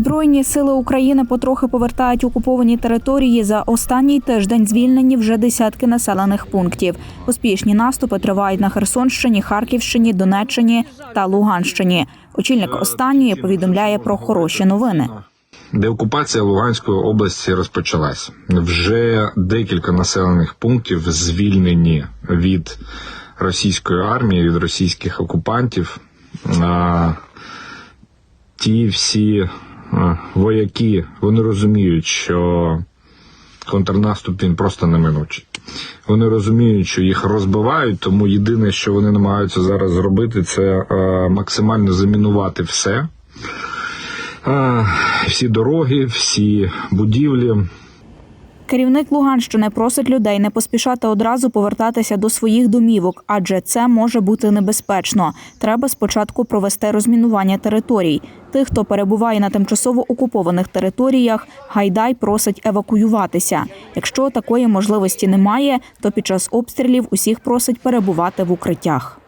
Збройні сили України потрохи повертають окуповані території. За останній тиждень звільнені вже десятки населених пунктів. Успішні наступи тривають на Херсонщині, Харківщині, Донеччині та Луганщині. Очільник останньої повідомляє про хороші новини. Деокупація Луганської області розпочалась. Вже декілька населених пунктів звільнені від російської армії, від російських окупантів. Ті всі вояки вони розуміють, що контрнаступ він просто неминучий. Вони розуміють, що їх розбивають, тому єдине, що вони намагаються зараз зробити, це е, максимально замінувати все. Е, всі дороги, всі будівлі. Керівник Луганщини просить людей не поспішати одразу повертатися до своїх домівок, адже це може бути небезпечно. Треба спочатку провести розмінування територій. Тих, хто перебуває на тимчасово окупованих територіях, Гайдай просить евакуюватися. Якщо такої можливості немає, то під час обстрілів усіх просить перебувати в укриттях.